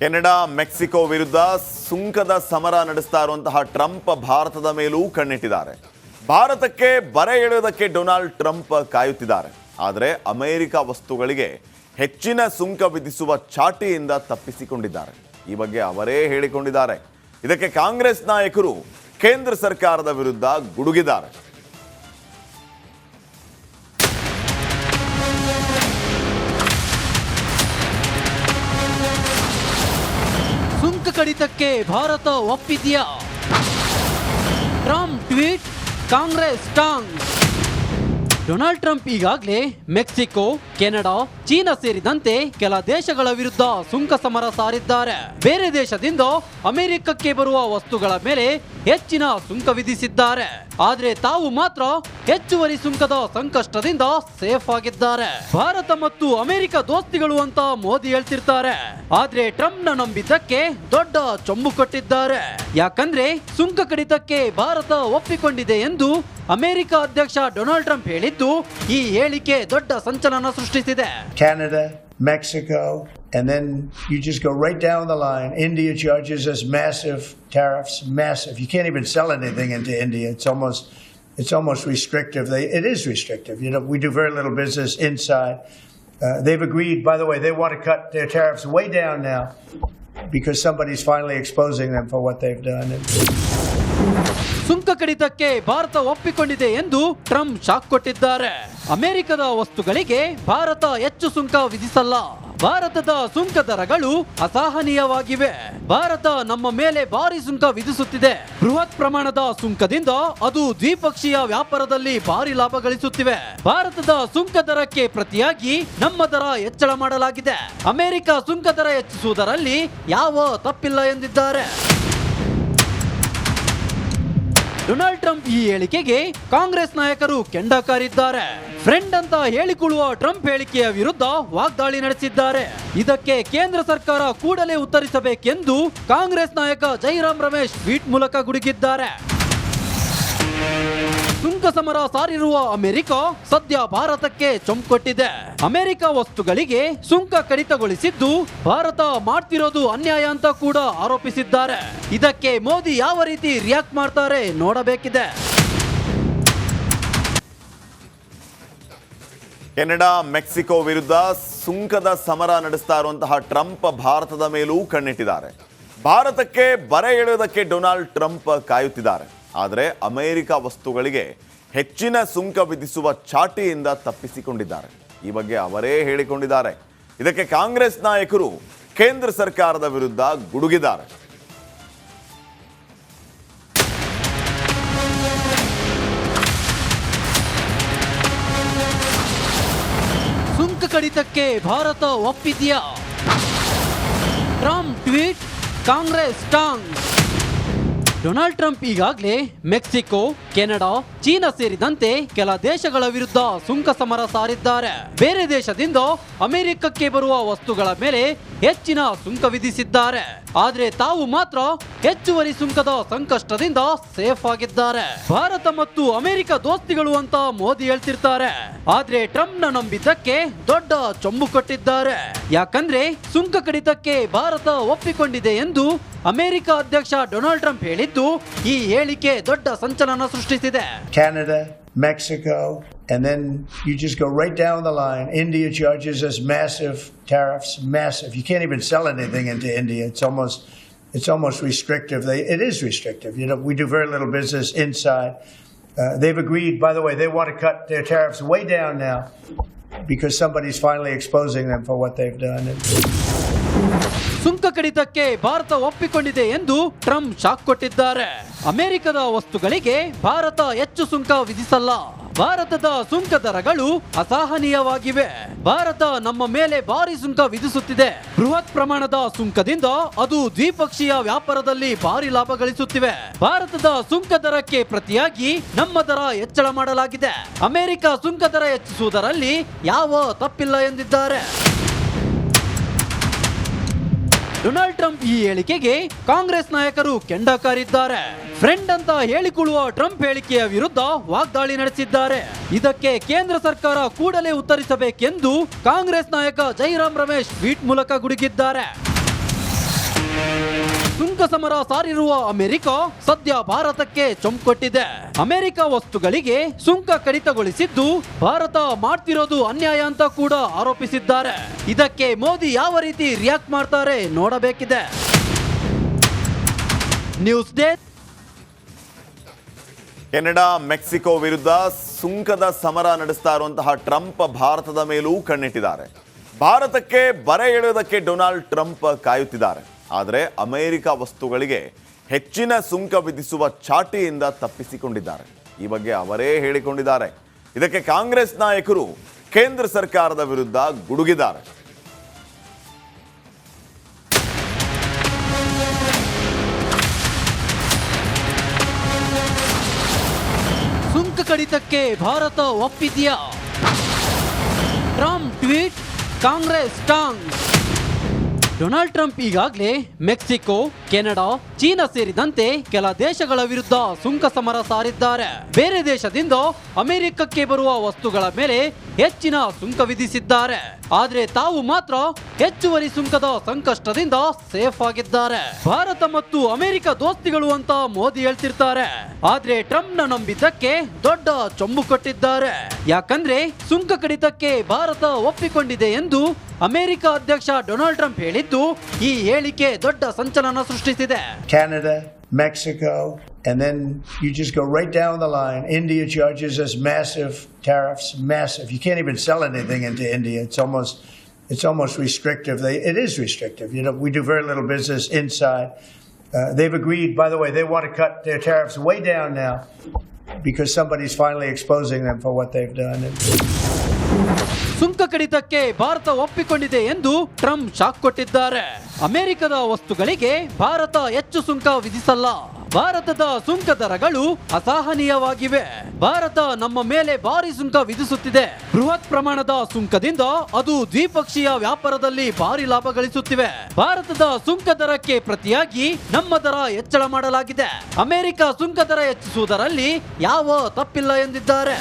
Canada, Mexico ವಿರುದ್ಧ ಸುಂಕದ ಸಮರ ನಡೆಸ್ತಾ ಇರುವಂತಹ ಟ್ರಂಪ್ ಭಾರತದ ಮೇಲೂ ಕಣ್ಣಿಟ್ಟಿದ್ದಾರೆ. ಭಾರತಕ್ಕೆ ಬರೆ ಎಳೆಯುವುದಕ್ಕೆ ಡೊನಾಲ್ಡ್ ಟ್ರಂಪ್ ಕಾಯುತ್ತಿದ್ದಾರೆ. ಆದರೆ ಅಮೆರಿಕ ವಸ್ತುಗಳಿಗೆ ಹೆಚ್ಚಿನ ಸುಂಕ ವಿಧಿಸುವ ಚಾಟಿಯಿಂದ ತಪ್ಪಿಸಿಕೊಂಡಿದ್ದಾರೆ. ಈ ಬಗ್ಗೆ ಅವರೇ ಹೇಳಿಕೊಂಡಿದ್ದಾರೆ. ಇದಕ್ಕೆ ಕಾಂಗ್ರೆಸ್ ನಾಯಕರು ಕೇಂದ್ರ ಸರ್ಕಾರದ ವಿರುದ್ಧ ಗುಡುಗಿದ್ದಾರೆ. ಕಡಿತಕ್ಕೆ ಭಾರತ ಒಪ್ಪಿದೆಯಾ? ಟ್ರಂಪ್ ಟ್ವೀಟ್ ಕಾಂಗ್ರೆಸ್ ಟಾಂಗ್. ಡೊನಾಲ್ಡ್ ಟ್ರಂಪ್ ಈಗಾಗಲೇ ಮೆಕ್ಸಿಕೋ, ಕೆನಡಾ, ಚೀನಾ ಸೇರಿದಂತೆ ಕೆಲ ದೇಶಗಳ ವಿರುದ್ಧ ಸುಂಕ ಸಮರ ಸಾರಿದ್ದಾರೆ. ಬೇರೆ ದೇಶದಿಂದ ಅಮೆರಿಕಕ್ಕೆ ಬರುವ ವಸ್ತುಗಳ ಮೇಲೆ ಹೆಚ್ಚಿನ ಸುಂಕ ವಿಧಿಸಿದ್ದಾರೆ. ಆದ್ರೆ ತಾವು ಮಾತ್ರ ಹೆಚ್ಚುವರಿ ಸುಂಕದ ಸಂಕಷ್ಟದಿಂದ ಸೇಫ್ ಆಗಿದ್ದಾರೆ. ಭಾರತ ಮತ್ತು ಅಮೆರಿಕ ದೋಸ್ತಿಗಳು ಅಂತ ಮೋದಿ ಹೇಳ್ತಿರ್ತಾರೆ. ಆದ್ರೆ ಟ್ರಂಪ್ನ ನಂಬಿದ್ದಕ್ಕೆ ದೊಡ್ಡ ಚೊಂಬು ಕೊಟ್ಟಿದ್ದಾರೆ. ಯಾಕಂದ್ರೆ ಸುಂಕ ಕಡಿತಕ್ಕೆ ಭಾರತ ಒಪ್ಪಿಕೊಂಡಿದೆ ಎಂದು ಅಮೆರಿಕ ಅಧ್ಯಕ್ಷ ಡೊನಾಲ್ಡ್ ಟ್ರಂಪ್ ಹೇಳಿದ್ದು ಈ ಹೇಳಿಕೆ ದೊಡ್ಡ ಸಂಚಲನ ಸೃಷ್ಟಿಸಿದೆ Canada, Mexico, and then you just go right down the line. India charges us massive tariffs, massive. You can't even sell anything into India. It's almost it's almost restrictive. They, it is restrictive. You know, we do very little business inside. Uh, they've agreed, by the way, they want to cut their tariffs way down now because somebody's finally exposing them for what they've done. And, ಸುಂಕ ಕಡಿತಕ್ಕೆ ಭಾರತ ಒಪ್ಪಿಕೊಂಡಿದೆ ಎಂದು Trump shock ಕೊಟ್ಟಿದ್ದಾರೆ. ಅಮೆರಿಕದ ವಸ್ತುಗಳಿಗೆ ಭಾರತ ಹೆಚ್ಚು ಸುಂಕ ವಿಧಿಸಲ್ಲ. ಭಾರತದ ಸುಂಕ ದರಗಳು ಅಸಹನೀಯವಾಗಿವೆ. ಭಾರತ ನಮ್ಮ ಮೇಲೆ ಭಾರಿ ಸುಂಕ ವಿಧಿಸುತ್ತಿದೆ. ಬೃಹತ್ ಪ್ರಮಾಣದ ಸುಂಕದಿಂದ ಅದು ದ್ವಿಪಕ್ಷೀಯ ವ್ಯಾಪಾರದಲ್ಲಿ ಭಾರಿ ಲಾಭ ಗಳಿಸುತ್ತಿವೆ. ಭಾರತದ ಸುಂಕ ದರಕ್ಕೆ ಪ್ರತಿಯಾಗಿ ನಮ್ಮ ದರ ಹೆಚ್ಚಳ ಮಾಡಲಾಗಿದೆ. ಅಮೆರಿಕ ಸುಂಕ ದರ ಹೆಚ್ಚಿಸುವುದರಲ್ಲಿ ಯಾವ ತಪ್ಪಿಲ್ಲ ಎಂದಿದ್ದಾರೆ. ಡೊನಾಲ್ಡ್ ಟ್ರಂಪ್ ಈ ಹೇಳಿಕೆಗೆ ಕಾಂಗ್ರೆಸ್ ನಾಯಕರು ಕೆಂಡಕಾರಿದ್ದಾರೆ. ಫ್ರೆಂಡ್ ಅಂತ ಹೇಳಿಕೊಳ್ಳುವ ಟ್ರಂಪ್ ಹೇಳಿಕೆಯ ವಿರುದ್ಧ ವಾಗ್ದಾಳಿ ನಡೆಸಿದ್ದಾರೆ. ಇದಕ್ಕೆ ಕೇಂದ್ರ ಸರ್ಕಾರ ಕೂಡಲೇ ಉತ್ತರಿಸಬೇಕೆಂದು ಕಾಂಗ್ರೆಸ್ ನಾಯಕ ಜೈರಾಮ್ ರಮೇಶ್ ಟ್ವೀಟ್ ಮೂಲಕ ಗುಡುಗಿದ್ದಾರೆ. ಸುಂಕ ಸಮರ ಸಾರಿರುವ ಅಮೆರಿಕ ಸದ್ಯ ಭಾರತಕ್ಕೆ ಚೊಂಕೊಟ್ಟಿದೆ. ಅಮೆರಿಕ ವಸ್ತುಗಳಿಗೆ ಸುಂಕ ಕಡಿತಗೊಳಿಸಿದ್ದು ಭಾರತ ಮಾಡ್ತಿರೋದು ಅನ್ಯಾಯ ಅಂತ ಕೂಡ ಆರೋಪಿಸಿದ್ದಾರೆ. ಇದಕ್ಕೆ ಮೋದಿ ಯಾವ ರೀತಿ ರಿಯಾಕ್ಟ್ ಮಾಡ್ತಾರೆ ನೋಡಬೇಕಿದೆ. ಕೆನಡಾ, ಮೆಕ್ಸಿಕೋ ವಿರುದ್ಧ ಸುಂಕದ ಸಮರ ನಡೆಸ್ತಾ ಇರುವಂತಹ ಟ್ರಂಪ್ ಭಾರತದ ಮೇಲೂ ಕಣ್ಣಿಟ್ಟಿದ್ದಾರೆ. ಭಾರತಕ್ಕೆ ಬರೆ ಎಳೆಯುವುದಕ್ಕೆ ಡೊನಾಲ್ಡ್ ಟ್ರಂಪ್ ಕಾಯುತ್ತಿದ್ದಾರೆ. ಆದರೆ ಅಮೆರಿಕ ವಸ್ತುಗಳಿಗೆ ಹೆಚ್ಚಿನ ಸುಂಕ ವಿಧಿಸುವ ಚಾಟಿಯಿಂದ ತಪ್ಪಿಸಿಕೊಂಡಿದ್ದಾರೆ. ಈ ಬಗ್ಗೆ ಅವರೇ ಹೇಳಿಕೊಂಡಿದ್ದಾರೆ. ಇದಕ್ಕೆ ಕಾಂಗ್ರೆಸ್ ನಾಯಕರು ಕೇಂದ್ರ ಸರ್ಕಾರದ ವಿರುದ್ಧ ಗುಡುಗಿದ್ದಾರೆ. ಸುಂಕ ಕಡಿತಕ್ಕೆ ಭಾರತ ಒಪ್ಪಿದೆಯಾ? ಟ್ರಂಪ್ ಟ್ವೀಟ್, ಕಾಂಗ್ರೆಸ್ ಟಾಂಗ್. ಡೊನಾಲ್ಡ್ ಟ್ರಂಪ್ ಈಗಾಗಲೇ ಮೆಕ್ಸಿಕೋ, ಕೆನಡಾ, ಚೀನಾ ಸೇರಿದಂತೆ ಕೆಲ ದೇಶಗಳ ವಿರುದ್ಧ ಸುಂಕ ಸಮರ ಸಾರಿದ್ದಾರೆ. ಬೇರೆ ದೇಶದಿಂದ ಅಮೆರಿಕಕ್ಕೆ ಬರುವ ವಸ್ತುಗಳ ಮೇಲೆ ಹೆಚ್ಚಿನ ಸುಂಕ ವಿಧಿಸಿದ್ದಾರೆ. ಆದ್ರೆ ತಾವು ಮಾತ್ರ ಹೆಚ್ಚುವರಿ ಸುಂಕದ ಸಂಕಷ್ಟದಿಂದ ಸೇಫ್ ಆಗಿದ್ದಾರೆ. ಭಾರತ ಮತ್ತು ಅಮೆರಿಕ ದೋಸ್ತಿಗಳು ಅಂತ ಮೋದಿ ಹೇಳ್ತಿರ್ತಾರೆ. ಆದ್ರೆ ಟ್ರಂಪ್ನ ನಂಬಿದ್ದಕ್ಕೆ ದೊಡ್ಡ ಚೊಂಬು ಕೊಟ್ಟಿದ್ದಾರೆ. ಯಾಕಂದ್ರೆ ಸುಂಕ ಕಡಿತಕ್ಕೆ ಭಾರತ ಒಪ್ಪಿಕೊಂಡಿದೆ ಎಂದು ಅಮೆರಿಕ ಅಧ್ಯಕ್ಷ ಡೊನಾಲ್ಡ್ ಟ್ರಂಪ್ ಹೇಳಿದ್ದು ಈ ಹೇಳಿಕೆ ದೊಡ್ಡ ಸಂಚಲನ ಸೃಷ್ಟಿಸಿದೆ. Mexico, and then you just go right down the line. India charges us massive tariffs, massive. You can't even sell anything into India. It's almost it's almost restrictive. They, it is restrictive. You know, we do very little business inside. Uh, they've agreed, by the way, they want to cut their tariffs way down now because somebody's finally exposing them for what they've done. ಸುಂಕ ಕಡಿತಕ್ಕೆ ಭಾರತ ಒಪ್ಪಿಕೊಂಡಿದೆ ಎಂದು Trump shock ಕೊಟ್ಟಿದ್ದಾರೆ. ಅಮೆರಿಕದ ವಸ್ತುಗಳಿಗೆ ಭಾರತ ಹೆಚ್ಚು ಸುಂಕ ವಿಧಿಸಲ್ಲ. ಭಾರತದ ಸುಂಕ ದರಗಳು ಅಸಹನೀಯವಾಗಿವೆ. ಭಾರತ ನಮ್ಮ ಮೇಲೆ ಭಾರಿ ಸುಂಕ ವಿಧಿಸುತ್ತಿದೆ. ಬೃಹತ್ ಪ್ರಮಾಣದ ಸುಂಕದಿಂದ ಅದು ದ್ವಿಪಕ್ಷೀಯ ವ್ಯಾಪಾರದಲ್ಲಿ ಭಾರಿ ಲಾಭ ಗಳಿಸುತ್ತಿವೆ. ಭಾರತದ ಸುಂಕ ದರಕ್ಕೆ ಪ್ರತಿಯಾಗಿ ನಮ್ಮ ದರ ಹೆಚ್ಚಳ ಮಾಡಲಾಗಿದೆ. ಅಮೆರಿಕ ಸುಂಕ ದರ ಹೆಚ್ಚಿಸುವುದರಲ್ಲಿ ಯಾವ ತಪ್ಪಿಲ್ಲ ಎಂದಿದ್ದಾರೆ. ಡೊನಾಲ್ಡ್ ಟ್ರಂಪ್ ಈ ಹೇಳಿಕೆಗೆ ಕಾಂಗ್ರೆಸ್ ನಾಯಕರು ಕೆಂಡಕಾರಿದ್ದಾರೆ. ಫ್ರೆಂಡ್ ಅಂತ ಹೇಳಿಕೊಳ್ಳುವ ಟ್ರಂಪ್ ಹೇಳಿಕೆಯ ವಿರುದ್ಧ ವಾಗ್ದಾಳಿ ನಡೆಸಿದ್ದಾರೆ. ಇದಕ್ಕೆ ಕೇಂದ್ರ ಸರ್ಕಾರ ಕೂಡಲೇ ಉತ್ತರಿಸಬೇಕೆಂದು ಕಾಂಗ್ರೆಸ್ ನಾಯಕ ಜೈರಾಮ್ ರಮೇಶ್ ಟ್ವೀಟ್ ಮೂಲಕ ಗುಡುಗಿದ್ದಾರೆ. ಸುಂಕ ಸಮರ ಸಾರಿರುವ ಅಮೆರಿಕ ಸದ್ಯ ಭಾರತಕ್ಕೆ ಚೊಂಕೊಟ್ಟಿದೆ. ಅಮೆರಿಕ ವಸ್ತುಗಳಿಗೆ ಸುಂಕ ಕಡಿತಗೊಳಿಸಿದ್ದು ಭಾರತ ಮಾಡ್ತಿರೋದು ಅನ್ಯಾಯ ಅಂತ ಕೂಡ ಆರೋಪಿಸಿದ್ದಾರೆ. ಇದಕ್ಕೆ ಮೋದಿ ಯಾವ ರೀತಿ ರಿಯಾಕ್ಟ್ ಮಾಡ್ತಾರೆ ನೋಡಬೇಕಿದೆ. ನ್ಯೂಸ್ ಡೇ ಕೆನಡಾ, ಮೆಕ್ಸಿಕೋ ವಿರುದ್ಧ ಸುಂಕದ ಸಮರ ನಡೆಸ್ತಾ ಇರುವಂತಹ ಟ್ರಂಪ್ ಭಾರತದ ಮೇಲೂ ಕಣ್ಣಿಟ್ಟಿದ್ದಾರೆ. ಭಾರತಕ್ಕೆ ಬರೆ ಎಳೆಯುವುದಕ್ಕೆ ಡೊನಾಲ್ಡ್ ಟ್ರಂಪ್ ಕಾಯುತ್ತಿದ್ದಾರೆ. ಆದರೆ ಅಮೆರಿಕ ವಸ್ತುಗಳಿಗೆ ಹೆಚ್ಚಿನ ಸುಂಕ ವಿಧಿಸುವ ಚಾಟಿಯಿಂದ ತಪ್ಪಿಸಿಕೊಂಡಿದ್ದಾರೆ. ಈ ಬಗ್ಗೆ ಅವರೇ ಹೇಳಿಕೊಂಡಿದ್ದಾರೆ. ಇದಕ್ಕೆ ಕಾಂಗ್ರೆಸ್ ನಾಯಕರು ಕೇಂದ್ರ ಸರ್ಕಾರದ ವಿರುದ್ಧ ಗುಡುಗಿದ್ದಾರೆ. ಸುಂಕ ಕಡಿತಕ್ಕೆ ಭಾರತ ಒಪ್ಪಿದೆಯಾ? ಟ್ರಂಪ್ ಟ್ವೀಟ್, ಕಾಂಗ್ರೆಸ್ ಟಾಂಗ್. ಡೊನಾಲ್ಡ್ ಟ್ರಂಪ್ ಈಗಾಗಲೇ ಮೆಕ್ಸಿಕೋ, ಕೆನಡಾ, ಚೀನಾ ಸೇರಿದಂತೆ ಕೆಲ ದೇಶಗಳ ವಿರುದ್ಧ ಸುಂಕ ಸಮರ ಸಾರಿದ್ದಾರೆ. ಬೇರೆ ದೇಶದಿಂದ ಅಮೆರಿಕಕ್ಕೆ ಬರುವ ವಸ್ತುಗಳ ಮೇಲೆ ಹೆಚ್ಚಿನ ಸುಂಕ ವಿಧಿಸಿದ್ದಾರೆ. ಆದ್ರೆ ತಾವು ಮಾತ್ರ ಹೆಚ್ಚುವರಿ ಸುಂಕದ ಸಂಕಷ್ಟದಿಂದ ಸೇಫ್ ಆಗಿದ್ದಾರೆ. ಭಾರತ ಮತ್ತು ಅಮೆರಿಕ ದೋಸ್ತಿಗಳು ಅಂತ ಮೋದಿ ಹೇಳ್ತಿರ್ತಾರೆ. ಆದ್ರೆ ಟ್ರಂಪ್ ನಂಬಿದ್ದಕ್ಕೆ ದೊಡ್ಡ ಚೊಂಬು ಕೊಟ್ಟಿದ್ದಾರೆ. ಯಾಕಂದ್ರೆ ಸುಂಕ ಕಡಿತಕ್ಕೆ ಭಾರತ ಒಪ್ಪಿಕೊಂಡಿದೆ ಎಂದು ಅಮೆರಿಕ ಅಧ್ಯಕ್ಷ ಡೊನಾಲ್ಡ್ ಟ್ರಂಪ್ ಹೇಳಿದ್ದು ಈ ಹೇಳಿಕೆ ದೊಡ್ಡ ಸಂಚಲನ ಸೃಷ್ಟಿಸಿದೆ Canada, Mexico, and then you just go right down the line. India charges us massive tariffs, massive. You can't even sell anything into India. It's almost it's almost restrictive. They, it is restrictive. You know, we do very little business inside. Uh, they've agreed, by the way, they want to cut their tariffs way down now because somebody's finally exposing them for what they've done. And, ಸುಂಕ ಕಡಿತಕ್ಕೆ ಭಾರತ ಒಪ್ಪಿಕೊಂಡಿದೆ ಎಂದು Trump shock ಕೊಟ್ಟಿದ್ದಾರೆ. ಅಮೆರಿಕದ ವಸ್ತುಗಳಿಗೆ ಭಾರತ ಹೆಚ್ಚು ಸುಂಕ ವಿಧಿಸಲ್ಲ. ಭಾರತದ ಸುಂಕ ದರಗಳು ಅಸಹನೀಯವಾಗಿವೆ. ಭಾರತ ನಮ್ಮ ಮೇಲೆ ಭಾರಿ ಸುಂಕ ವಿಧಿಸುತ್ತಿದೆ. ಬೃಹತ್ ಪ್ರಮಾಣದ ಸುಂಕದಿಂದ ಅದು ದ್ವಿಪಕ್ಷೀಯ ವ್ಯಾಪಾರದಲ್ಲಿ ಭಾರಿ ಲಾಭ ಗಳಿಸುತ್ತಿವೆ. ಭಾರತದ ಸುಂಕ ದರಕ್ಕೆ ಪ್ರತಿಯಾಗಿ ನಮ್ಮ ದರ ಹೆಚ್ಚಳ ಮಾಡಲಾಗಿದೆ. ಅಮೆರಿಕ ಸುಂಕ ದರ ಹೆಚ್ಚಿಸುವುದರಲ್ಲಿ ಯಾವ ತಪ್ಪಿಲ್ಲ ಎಂದಿದ್ದಾರೆ.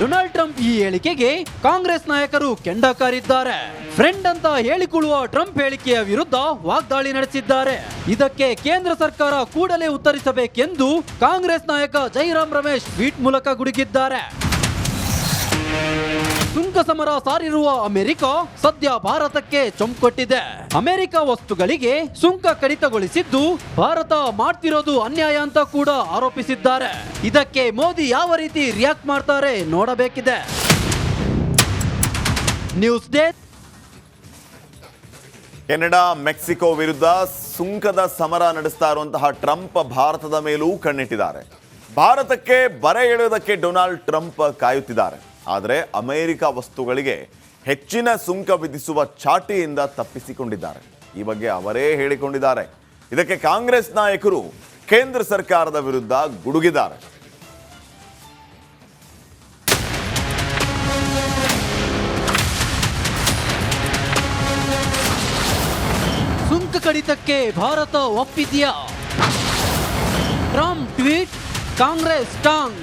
ಡೊನಾಲ್ಡ್ ಟ್ರಂಪ್ ಈ ಹೇಳಿಕೆಗೆ ಕಾಂಗ್ರೆಸ್ ನಾಯಕರು ಕೆಂಡಕಾರಿದ್ದಾರೆ. ಫ್ರೆಂಡ್ ಅಂತ ಹೇಳಿಕೊಳ್ಳುವ ಟ್ರಂಪ್ ಹೇಳಿಕೆಯ ವಿರುದ್ಧ ವಾಗ್ದಾಳಿ ನಡೆಸಿದ್ದಾರೆ. ಇದಕ್ಕೆ ಕೇಂದ್ರ ಸರ್ಕಾರ ಕೂಡಲೇ ಉತ್ತರಿಸಬೇಕೆಂದು ಕಾಂಗ್ರೆಸ್ ನಾಯಕ ಜೈರಾಮ್ ರಮೇಶ್ ಟ್ವೀಟ್ ಮೂಲಕ ಗುಡುಗಿದ್ದಾರೆ. ಸುಂಕ ಸಮರ ಸಾರಿರುವ ಅಮೆರಿಕ ಸದ್ಯ ಭಾರತಕ್ಕೆ ಚೊಂಕೊಟ್ಟಿದೆ. ಅಮೆರಿಕ ವಸ್ತುಗಳಿಗೆ ಸುಂಕ ಕಡಿತಗೊಳಿಸಿದ್ದು ಭಾರತ ಮಾಡ್ತಿರೋದು ಅನ್ಯಾಯ ಅಂತ ಕೂಡ ಆರೋಪಿಸಿದ್ದಾರೆ. ಇದಕ್ಕೆ ಮೋದಿ ಯಾವ ರೀತಿ ರಿಯಾಕ್ಟ್ ಮಾಡ್ತಾರೆ ನೋಡಬೇಕಿದೆ. ನ್ಯೂಸ್ ಡೇ ಕೆನಡಾ, ಮೆಕ್ಸಿಕೋ ವಿರುದ್ಧ ಸುಂಕದ ಸಮರ ನಡೆಸ್ತಾ ಇರುವಂತಹ ಟ್ರಂಪ್ ಭಾರತದ ಮೇಲೂ ಕಣ್ಣಿಟ್ಟಿದ್ದಾರೆ. ಭಾರತಕ್ಕೆ ಬರೆ ಎಳೆಯುವುದಕ್ಕೆ ಡೊನಾಲ್ಡ್ ಟ್ರಂಪ್ ಕಾಯುತ್ತಿದ್ದಾರೆ. ಆದರೆ ಅಮೆರಿಕ ವಸ್ತುಗಳಿಗೆ ಹೆಚ್ಚಿನ ಸುಂಕ ವಿಧಿಸುವ ಚಾಟಿಯಿಂದ ತಪ್ಪಿಸಿಕೊಂಡಿದ್ದಾರೆ. ಈ ಬಗ್ಗೆ ಅವರೇ ಹೇಳಿಕೊಂಡಿದ್ದಾರೆ. ಇದಕ್ಕೆ ಕಾಂಗ್ರೆಸ್ ನಾಯಕರು ಕೇಂದ್ರ ಸರ್ಕಾರದ ವಿರುದ್ಧ ಗುಡುಗಿದ್ದಾರೆ. ಸುಂಕ ಕಡಿತಕ್ಕೆ ಭಾರತ ಒಪ್ಪಿದೆಯಾ? ಟ್ರಂಪ್ ಟ್ವೀಟ್, ಕಾಂಗ್ರೆಸ್ ಟಾಂಗ್.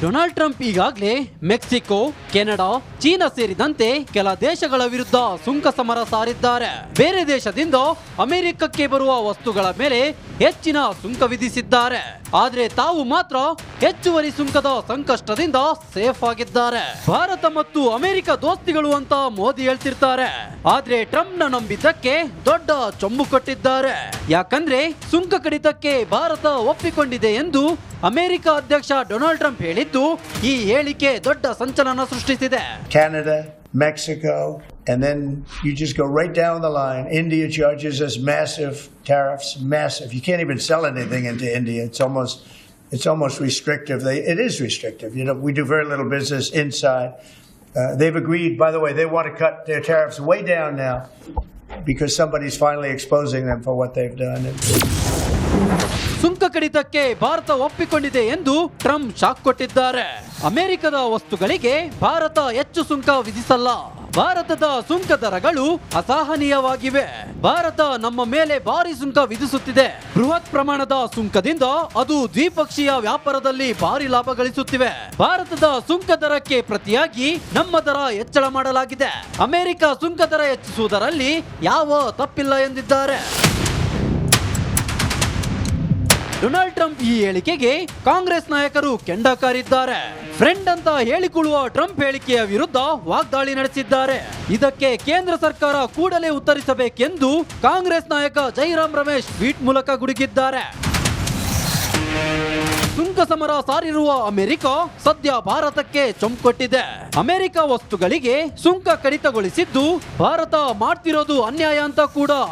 ಡೊನಾಲ್ಡ್ ಟ್ರಂಪ್ ಈಗಾಗಲೇ ಮೆಕ್ಸಿಕೋ, ಕೆನಡಾ, ಚೀನಾ ಸೇರಿದಂತೆ ಕೆಲ ದೇಶಗಳ ವಿರುದ್ಧ ಸುಂಕ ಸಮರ ಸಾರಿದ್ದಾರೆ. ಬೇರೆ ದೇಶದಿಂದ ಅಮೆರಿಕಕ್ಕೆ ಬರುವ ವಸ್ತುಗಳ ಮೇಲೆ ಹೆಚ್ಚಿನ ಸುಂಕ ವಿಧಿಸಿದ್ದಾರೆ. ಆದ್ರೆ ತಾವು ಮಾತ್ರ ಹೆಚ್ಚುವರಿ ಸುಂಕದ ಸಂಕಷ್ಟದಿಂದ ಸೇಫ್ ಆಗಿದ್ದಾರೆ. ಭಾರತ ಮತ್ತು ಅಮೆರಿಕ ದೋಸ್ತಿಗಳು ಅಂತ ಮೋದಿ ಹೇಳ್ತಿರ್ತಾರೆ. ಆದ್ರೆ ಟ್ರಂಪ್ ನಂಬಿದ್ದಕ್ಕೆ ದೊಡ್ಡ ಚೊಂಬು ಕೊಟ್ಟಿದ್ದಾರೆ. ಯಾಕಂದ್ರೆ ಸುಂಕ ಕಡಿತಕ್ಕೆ ಭಾರತ ಒಪ್ಪಿಕೊಂಡಿದೆ ಎಂದು ಅಮೆರಿಕ ಅಧ್ಯಕ್ಷ ಡೊನಾಲ್ಡ್ ಟ್ರಂಪ್ ಹೇಳಿದ್ದು ಈ ಹೇಳಿಕೆ ದೊಡ್ಡ ಸಂಚಲನ ಸೃಷ್ಟಿಸಿದೆ. Mexico, and then you just go right down the line. India charges us massive tariffs, massive. You can't even sell anything into India. It's almost it's almost restrictive. They, it is restrictive. You know, we do very little business inside. Uh, they've agreed, by the way, they want to cut their tariffs way down now because somebody's finally exposing them for what they've done. And, ಸುಂಕ ಕಡಿತಕ್ಕೆ ಭಾರತ ಒಪ್ಪಿಕೊಂಡಿದೆ ಎಂದು Trump shock ಕೊಟ್ಟಿದ್ದಾರೆ ಅಮೆರಿಕದ ವಸ್ತುಗಳಿಗೆ ಭಾರತ ಹೆಚ್ಚು ಸುಂಕ ವಿಧಿಸಲ್ಲ. ಭಾರತದ ಸುಂಕ ದರಗಳು ಅಸಹನೀಯವಾಗಿವೆ. ಭಾರತ ನಮ್ಮ ಮೇಲೆ ಭಾರಿ ಸುಂಕ ವಿಧಿಸುತ್ತಿದೆ. ಬೃಹತ್ ಪ್ರಮಾಣದ ಸುಂಕದಿಂದ ಅದು ದ್ವಿಪಕ್ಷೀಯ ವ್ಯಾಪಾರದಲ್ಲಿ ಭಾರಿ ಲಾಭ ಗಳಿಸುತ್ತಿವೆ. ಭಾರತದ ಸುಂಕ ದರಕ್ಕೆ ಪ್ರತಿಯಾಗಿ ನಮ್ಮ ದರ ಹೆಚ್ಚಳ ಮಾಡಲಾಗಿದೆ. ಅಮೆರಿಕ ಸುಂಕ ದರ ಹೆಚ್ಚಿಸುವುದರಲ್ಲಿ ಯಾವ ತಪ್ಪಿಲ್ಲ ಎಂದಿದ್ದಾರೆ. ಡೊನಾಲ್ಡ್ ಟ್ರಂಪ್ ಈ ಹೇಳಿಕೆಗೆ ಕಾಂಗ್ರೆಸ್ ನಾಯಕರು ಕೆಂಡಕಾರಿದ್ದಾರೆ. ಫ್ರೆಂಡ್ ಅಂತ ಹೇಳಿಕೊಳ್ಳುವ ಟ್ರಂಪ್ ಹೇಳಿಕೆಯ ವಿರುದ್ಧ ವಾಗ್ದಾಳಿ ನಡೆಸಿದ್ದಾರೆ. ಇದಕ್ಕೆ ಕೇಂದ್ರ ಸರ್ಕಾರ ಕೂಡಲೇ ಉತ್ತರಿಸಬೇಕೆಂದು ಕಾಂಗ್ರೆಸ್ ನಾಯಕ ಜೈರಾಮ್ ರಮೇಶ್ ಟ್ವೀಟ್ ಮೂಲಕ ಗುಡುಗಿದ್ದಾರೆ. ಸುಂಕ ಸಮರ ಸಾರಿರುವ ಅಮೆರಿಕ ಸದ್ಯ ಭಾರತಕ್ಕೆ ಚೊಂಕೊಟ್ಟಿದೆ. ಅಮೆರಿಕ ವಸ್ತುಗಳಿಗೆ ಸುಂಕ ಕಡಿತಗೊಳಿಸಿದ್ದು ಭಾರತ ಮಾಡ್ತಿರೋದು ಅನ್ಯಾಯ ಅಂತ ಕೂಡ